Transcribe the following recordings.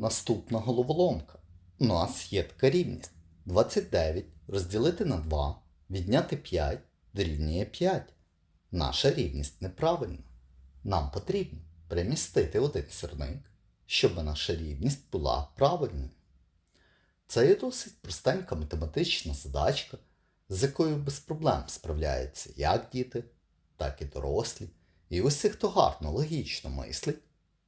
Наступна головоломка. У нас є така рівність. 29 розділити на 2, відняти 5 дорівнює 5. Наша рівність неправильна. Нам потрібно перемістити один сірник, щоб наша рівність була правильною. Це є досить простенька математична задачка, з якою без проблем справляються як діти, так і дорослі. І усі, хто гарно логічно мислить,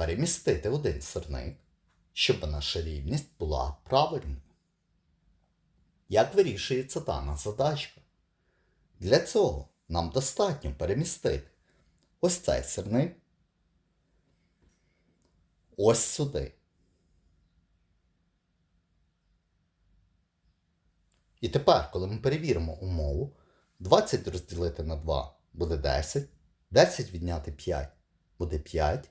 перемістити один сирник, щоб наша рівність була правильною. Як вирішується дана задачка? Для цього нам достатньо перемістити ось цей сирник ось сюди. І тепер, коли ми перевіримо умову, 20 розділити на 2 буде 10, 10 відняти 5 буде 5,